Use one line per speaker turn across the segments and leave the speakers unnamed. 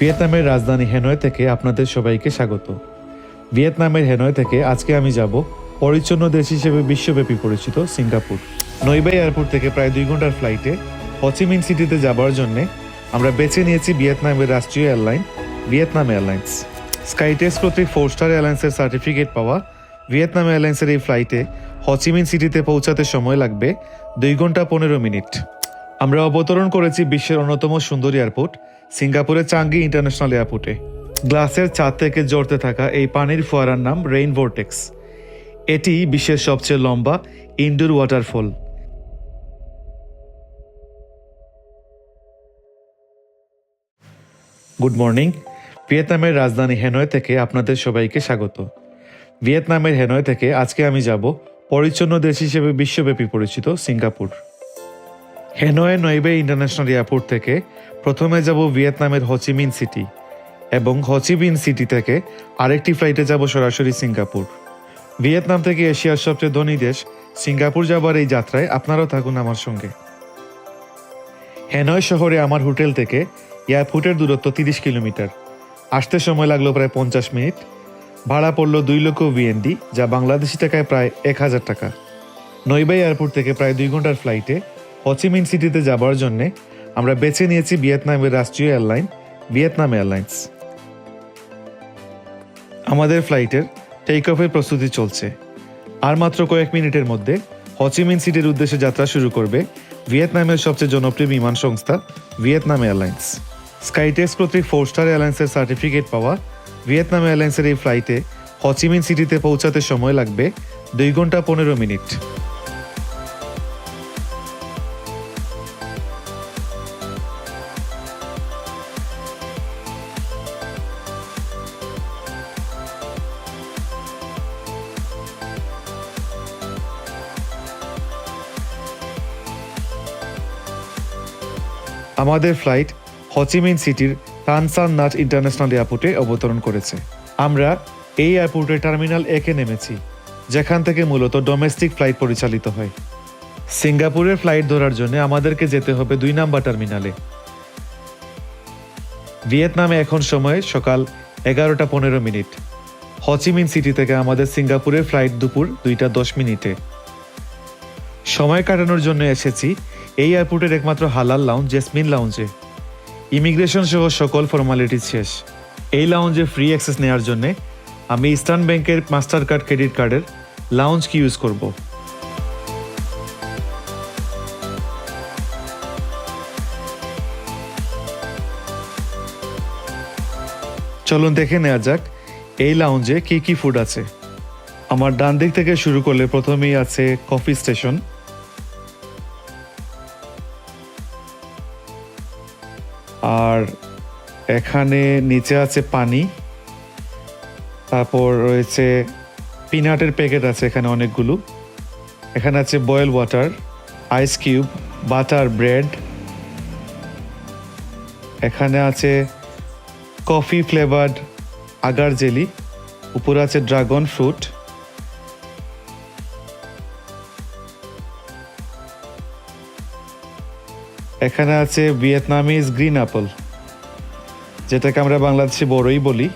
ভিয়েতনামের রাজধানী হেনয় থেকে আপনাদের সবাইকে স্বাগত। ভিয়েতনামের হেনয় থেকে আজকে আমি যাব পরিচ্ছন্ন দেশ হিসেবে বিশ্বব্যাপী পরিচিত সিঙ্গাপুর। নইবাই এয়ারপোর্ট থেকে প্রায় দুই ঘণ্টার ফ্লাইটে হচিমিন সিটিতে যাবার জন্যে আমরা বেছে নিয়েছি ভিয়েতনামের রাষ্ট্রীয় এয়ারলাইন, ভিয়েতনাম এয়ারলাইন্স। স্কাইটেক্স কর্তৃক ফোর স্টার এয়ারলাইন্সের সার্টিফিকেট পাওয়া ভিয়েতনাম এয়ারলাইন্সের এই ফ্লাইটে হচিমিন সিটিতে পৌঁছাতে সময় লাগবে দুই ঘণ্টা পনেরো মিনিট। আমরা অবতরণ করেছি বিশ্বের অন্যতম সুন্দর এয়ারপোর্ট সিঙ্গাপুরের চাঙ্গি ইন্টারন্যাশনাল এয়ারপোর্টে। গ্লাসের ছাদ থেকে জড়তে থাকা এই পানির ফোয়ারার নাম রেইন ভোর্টেক্স। এটি বিশ্বের সবচেয়ে লম্বা ইনডোর ওয়াটারফল। Good morning. ভিয়েতনামের রাজধানী হেনয় থেকে আপনাদের সবাইকে স্বাগত। ভিয়েতনামের হেনয় থেকে আজকে আমি যাব পরিচ্ছন্ন দেশ হিসেবে বিশ্বব্যাপী পরিচিত Singapore. Hanoi Noi Bai international airport থেকে প্রথমে যাব ভিয়েতনামের হচিমিন সিটি এবং হচিমিন সিটি থেকে আরেকটি ফ্লাইটে যাব সরাসরি সিঙ্গাপুর। ভিয়েতনাম থেকে এশিয়ার সবচেয়ে ধনী দেশ, সিঙ্গাপুর যাবার এই যাত্রায় আপনারাও থাকুন আমার সঙ্গে। হেনয় শহরে আমার হোটেল থেকে এয়ারপোর্টের দূরত্ব তিরিশ কিলোমিটার। আসতে সময় লাগল প্রায় পঞ্চাশ মিনিট। ভাড়া পড়ল দুই লক্ষ ভিএনডি যা বাংলাদেশি টাকায় প্রায় এক হাজার টাকা। নইবাই এয়ারপোর্ট থেকে প্রায় দুই ঘণ্টার ফ্লাইটে হচিমিন সিটিতে যাবার জন্য আমরা বেছে নিয়েছি ভিয়েতনামের রাষ্ট্রীয় এয়ারলাইন, ভিয়েতনাম এয়ারলাইন্স। আমাদের ফ্লাইটের টেক অফের প্রস্তুতি চলছে। আর মাত্র কয়েক মিনিটের মধ্যে হচিমিন সিটির উদ্দেশ্যে যাত্রা শুরু করবে ভিয়েতনামের সবচেয়ে জনপ্রিয় বিমান সংস্থা ভিয়েতনাম এয়ারলাইন্স। স্কাইটেক্স কর্তৃক ফোর স্টার এয়ারলাইন্সের সার্টিফিকেট পাওয়া ভিয়েতনাম এয়ারলাইন্সের এই ফ্লাইটে হচিমিন সিটিতে পৌঁছাতে সময় লাগবে দুই ঘণ্টা পনেরো মিনিট। আমাদের ফ্লাইট হচিমিন সিটির তানসান নাট ইন্টারন্যাশনাল এয়ারপোর্টে অবতরণ করেছে। আমরা এই এয়ারপোর্টের টার্মিনাল একে নেমেছি, যেখান থেকে মূলত ডোমেস্টিক ফ্লাইট পরিচালিত হয়। সিঙ্গাপুরের ফ্লাইট ধরার জন্য আমাদেরকে যেতে হবে দুই নাম্বার টার্মিনালে। ভিয়েতনামে এখন সময় সকাল এগারোটা পনেরো মিনিট। হচিমিন সিটি থেকে আমাদের সিঙ্গাপুরের ফ্লাইট দুপুর দুইটা দশ মিনিটে। সময় কাটানোর জন্য এসেছি এই এয়ারপোর্টের একমাত্র হালাল লাউঞ্জ জেসমিন লাউঞ্জে ইমিগ্রেশন সহ সকল ফর্মালিটি শেষ। এই লাউঞ্জে ফ্রি অ্যাক্সেস নেওয়ার জন্যে আমি ইস্টার্ন ব্যাংকের মাস্টার কার্ড ক্রেডিট কার্ডের লাউঞ্জ কি ইউজ করব? চলুন দেখে নেওয়া যাক এই লাউঞ্জে কি কি ফুড আছে। আমার ডান দিক থেকে শুরু করলে প্রথমেই আছে কফি স্টেশন আর এখানে নিচে আছে পানি, তারপর রয়েছে পিনাটের প্যাকেট আছে এখানে অনেকগুলো। এখানে আছে boil water ice cube butter bread এখানে আছে কফি ফ্লেভার্ড আগার জেলি উপরে আছে ড্রাগন ফ্রুট এখানে আছে ভিয়েতনামিজ গ্রিন অ্যাপল, যেটাকে আমরা বাংলাদেশে বড়ই বলি।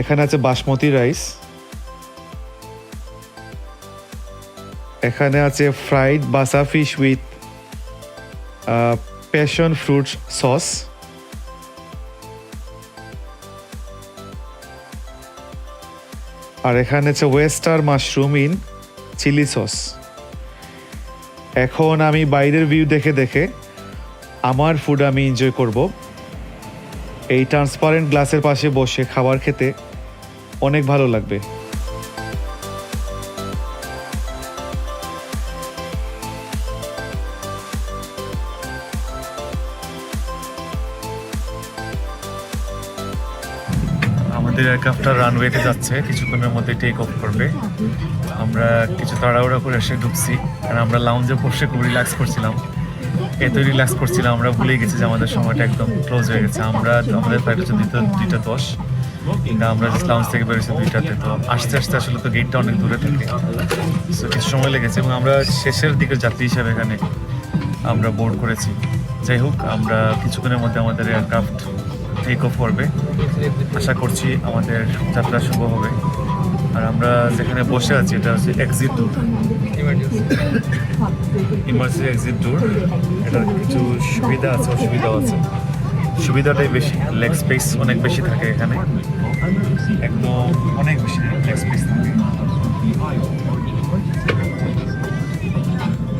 এখানে আছে বাসমতি রাইস। এখানে আছে fried basa fish with passion fruit sauce. আর এখানে আছে oyster mushroom in chilli sauce. এখন আমি বাইরের ভিউ দেখে দেখে আমার ফুড আমি এনজয় করব। এই ট্রান্সপারেন্ট গ্লাসের পাশে বসে খাবার খেতে অনেক ভালো লাগবে। আমাদের এয়ারক্রাফটটা রানওয়েতে যাচ্ছে। কিছুক্ষণের মধ্যে টেক অফ করবে। আমরা কিছু তাড়াহুড়া করে এসে ঢুকছি। কারণ আমরা লাউঞ্জে বসে খুব রিল্যাক্স করছিলাম। এত রিল্যাক্স করছিলাম, আমরা ভুলে গেছি যে আমাদের সময়টা একদম ক্লোজ হয়ে গেছে। আমরা আমাদের ফ্লাইট হচ্ছে দুইটা দুইটা দশ। কিন্তু আমরা লাউঞ্জ থেকে বেরোছি দুইটাতে তো। আস্তে আস্তে আসলে তো গেটটা অনেক দূরে থাকে। সো কিছু সময় লেগেছে এবং আমরা শেষের দিকের যাত্রী হিসাবে এখানে আমরা বোর্ড করেছি। যাই হোক, আমরা কিছুক্ষণের মধ্যে আমাদের এয়ারক্রাফট টেক অফ করবে। আশা করছি আমাদের যাত্রা শুভ হবে। আর আমরা যেখানে বসে আছি, এটা হচ্ছে exit door emergency exit door এটার কিছু সুবিধা আছে, অসুবিধাও আছে। সুবিধাটাই বেশি লেগ স্পেস অনেক বেশি থাকে এখানে। একদম অনেক বেশি লেগ স্পেস থাকে।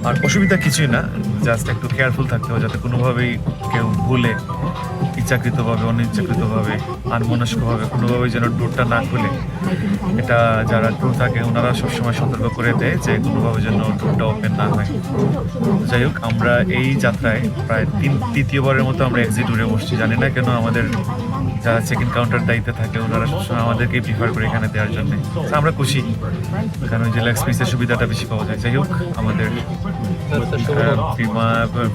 আর অসুবিধা কিছুই না জাস্ট একটু কেয়ারফুল থাকতে হবে যাতে কোনোভাবেই কেউ ভুলে ইচ্ছাকৃতভাবে, অনিচ্ছাকৃতভাবে, আনমনস্কভাবে কোনোভাবেই যেন ট্যুরটা না খুলে। এটা যারা ট্যুর থাকে, ওনারা সবসময় সতর্ক করে দেয় যে কোনোভাবে যেন ট্যুরটা ওপেন না হয়। যাই হোক, আমরা এই যাত্রায় প্রায় তিন, তৃতীয়বারের মতো আমরা এক্সিট ট্যুরে বসছি। জানি না কেন আমাদের যারা ইন কাউন্টার দায়িত্বে থাকে, ওনারা সবসময় আমাদেরকেই প্রিফার করে এখানে দেওয়ার জন্য। আমরা খুশি। কারণ যে লেগ স্পেসের সুবিধাটা বেশি পাওয়া যায়। যাই হোক, আমাদের বিমা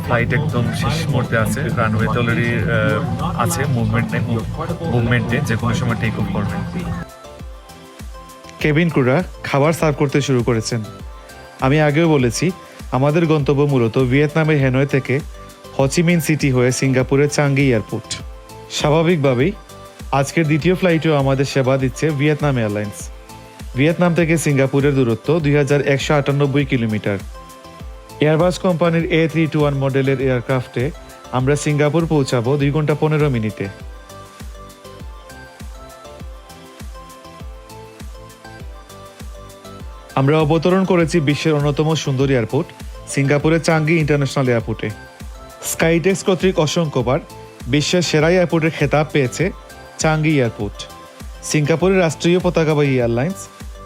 ফ্লাইট একদম শেষ মুহূর্তে আছে। রানওয়েতে অলরেডি আছে। মুভমেন্ট মুভমেন্টে যে কোনো সময় টেক অফ করবে কেবিন ক্রুরা খাবার সার্ভ করতে শুরু করেছেন। আমি আগেও বলেছি, আমাদের গন্তব্য মূলত ভিয়েতনামের হেনয় থেকে হচিমিন সিটি হয়ে সিঙ্গাপুরের চাঙ্গি এয়ারপোর্ট। স্বাভাবিকভাবেই আজকের দ্বিতীয় ফ্লাইটেও আমাদের সেবা দিচ্ছে ভিয়েতনাম এয়ারলাইন্স। ভিয়েতনাম থেকে সিঙ্গাপুরের দূরত্ব দুই হাজার একশো আটানব্বই কিলোমিটার। এয়ারবাস কোম্পানির এ থ্রি টু ওয়ান মডেলের এয়ারক্রাফটে আমরা সিঙ্গাপুর পৌঁছাবো দুই ঘণ্টা পনেরো মিনিটে। আমরা অবতরণ করেছি বিশ্বের অন্যতম সুন্দর এয়ারপোর্ট, সিঙ্গাপুরের চাঙ্গি ইন্টারন্যাশনাল এয়ারপোর্টে। স্কাইটেক্স কর্তৃক অসংখ্যবার বিশ্বের সেরা এয়ারপোর্টের খেতাব পেয়েছে চাঙ্গি এয়ারপোর্ট। সিঙ্গাপুরের রাষ্ট্রীয় পতাকাবাহী airlines,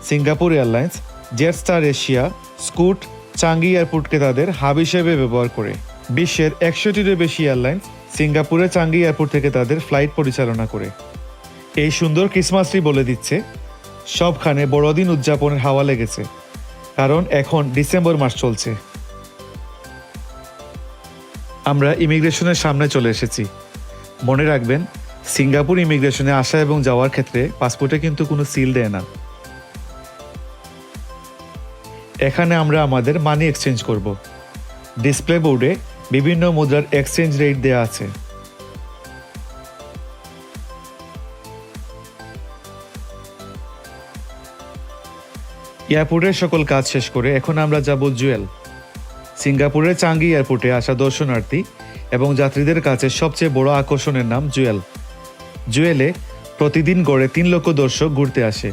Singapore Airlines, Jetstar Asia Scoot Changi এয়ারপোর্টকে তাদের হাব হিসেবে ব্যবহার করে। বিশ্বের একশোটিরও বেশি এয়ারলাইন্স সিঙ্গাপুরে চাঙ্গি এয়ারপোর্ট থেকে তাদের ফ্লাইট পরিচালনা করে। এই সুন্দর ক্রিসমাসটি বলে দিচ্ছে, সবখানে বড়দিন উদযাপনের হাওয়া লেগেছে, কারণ এখন ডিসেম্বর মাস চলছে। আমরা ইমিগ্রেশনের সামনে চলে এসেছি। মনে রাখবেন, সিঙ্গাপুর ইমিগ্রেশনে আসা এবং যাওয়ার ক্ষেত্রে পাসপোর্টে কিন্তু কোনো সিল দেয় না। এখানে আমরা আমাদের মানি এক্সচেঞ্জ করব। ডিসপ্লে বোর্ডে বিভিন্ন মুদ্রার এক্সচেঞ্জ রেট দেওয়া আছে। এয়ারপোর্টের সকল কাজ শেষ করে এখন আমরা যাব জুয়েল সিঙ্গাপুরের চাঙ্গি এয়ারপোর্টে আসা দর্শনার্থী এবং যাত্রীদের কাছে সবচেয়ে বড় আকর্ষণের নাম জুয়েল। জুয়েলে প্রতিদিন গড়ে তিন লক্ষ দর্শক ঘুরতে আসে।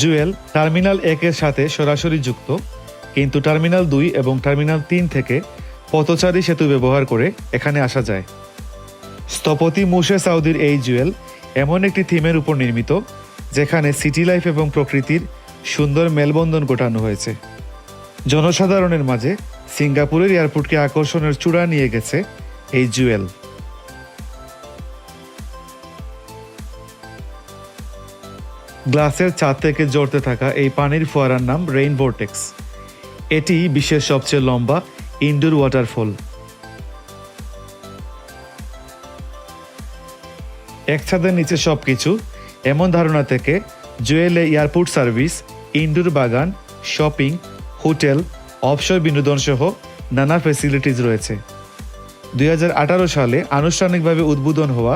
জুয়েল টার্মিনাল একের সাথে সরাসরি যুক্ত, কিন্তু টার্মিনাল দুই এবং টার্মিনাল তিন থেকে পথচারী সেতু ব্যবহার করে এখানে আসা যায়। স্থপতি মুশে সাউদির এই জুয়েল এমন একটি থিমের উপর নির্মিত, যেখানে সিটি লাইফ এবং প্রকৃতির সুন্দর মেলবন্ধন ঘটানো হয়েছে। জনসাধারণের মাঝে সিঙ্গাপুরের এয়ারপোর্টকে আকর্ষণের চূড়া নিয়ে গেছে এই জুয়েল। গ্লাসের ছাদ থেকে জড়তে থাকা এই পানির ফোয়ারার নাম রেইন ভোর্টেক্স এটি বিশ্বের সবচেয়ে লম্বা ইনডোর ওয়াটারফল। এক ছাদের নিচে সবকিছু এমন ধারণা থেকে জুয়েলে এয়ারপোর্ট সার্ভিস, ইনডোর বাগান, শপিং হোটেল, অবসর বিনোদন সহ নানা ফেসিলিটিস রয়েছে। দুই হাজার আঠারো সালে আনুষ্ঠানিকভাবে উদ্বোধন হওয়া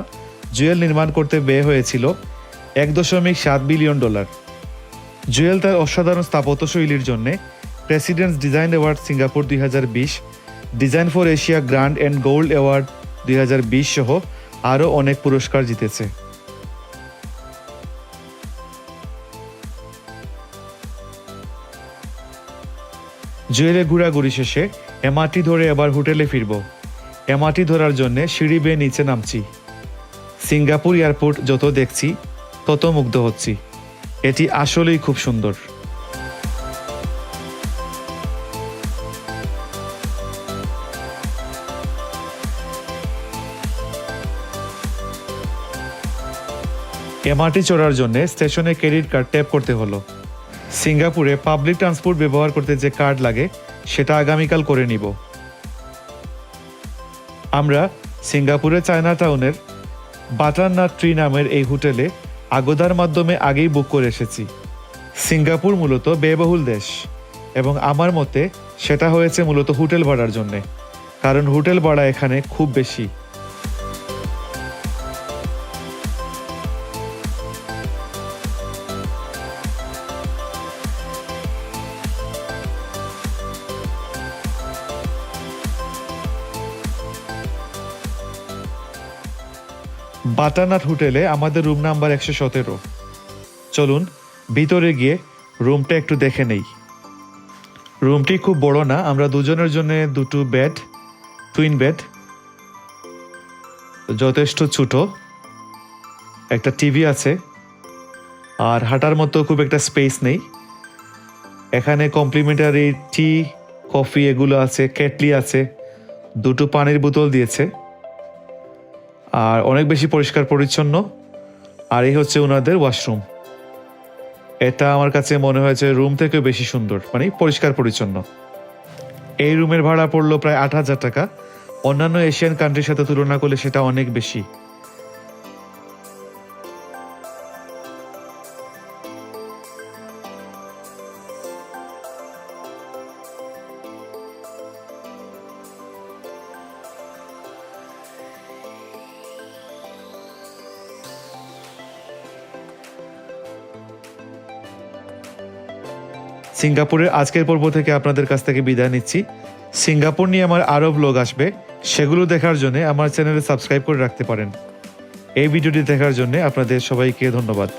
জুয়েল নির্মাণ করতে ব্যয় হয়েছিল এক দশমিক সাত বিলিয়ন ডলার। জুয়েল তার অসাধারণ স্থাপত্যশৈলীর জন্য প্রেসিডেন্টস ডিজাইন অ্যাওয়ার্ড সিঙ্গাপুর দুই হাজার বিশ design for Asia grand and gold award দুই হাজার বিশ সহ আরও অনেক পুরস্কার জিতেছে। জুয়েলে ঘোরাঘুরি শেষে এমআরটি ধরে এবার হোটেলে ফিরব। এমআরটি ধরার জন্যে সিঁড়ি বেয়ে নিচে নামছি। সিঙ্গাপুর এয়ারপোর্ট যত দেখছি, তত মুগ্ধ হচ্ছি। এটি আসলেই খুব সুন্দর। এমআরটি চড়ার জন্য স্টেশনে ক্রেডিট কার্ড ট্যাপ করতে হলো। সিঙ্গাপুরে পাবলিক ট্রান্সপোর্ট ব্যবহার করতে যে কার্ড লাগে, সেটা আগামীকাল করে নিব। আমরা সিঙ্গাপুরে চায়না টাউনের বাটারনাট ট্রি নামের এই হোটেলে আগোদার মাধ্যমে আগেই বুক করে এসেছি। সিঙ্গাপুর মূলত ব্যয়বহুল দেশ এবং আমার মতে সেটা হয়েছে মূলত হোটেল ভাড়ার জন্যে, কারণ হোটেল ভাড়া এখানে খুব বেশি। বাটানাট হোটেলে আমাদের রুম নাম্বার একশো সতেরো। চলুন, ভিতরে গিয়ে রুমটা একটু দেখে নেই। রুমটি খুব বড় না, আমরা দুজনের জন্য দুটো বেড টুইন বেড যথেষ্ট ছোট। একটা টিভি আছে, আর হাঁটার মতো খুব একটা স্পেস নেই। এখানে কমপ্লিমেন্টারি টি, কফি এগুলো আছে, কেটলি আছে, দুটো পানির বোতল দিয়েছে। আর অনেক বেশি পরিষ্কার পরিচ্ছন্ন। আর এই হচ্ছে ওনাদের ওয়াশরুম। এটা আমার কাছে মনে হয়েছে রুম থেকে বেশি সুন্দর মানে পরিষ্কার পরিচ্ছন্ন। এই রুমের ভাড়া পড়ল প্রায় আট হাজার টাকা। অন্যান্য এশিয়ান কান্ট্রির সাথে তুলনা করলে সেটা অনেক বেশি। সিঙ্গাপুরের আজকের পর্ব থেকে আপনাদের কাছ থেকে বিদায় নিচ্ছি। সিঙ্গাপুর নিয়ে আমার আরও ব্লগ আসবে। সেগুলো দেখার জন্য আমার চ্যানেলে সাবস্ক্রাইব করে রাখতে পারেন। এই ভিডিওটি দেখার জন্য আপনাদের সবাইকে ধন্যবাদ।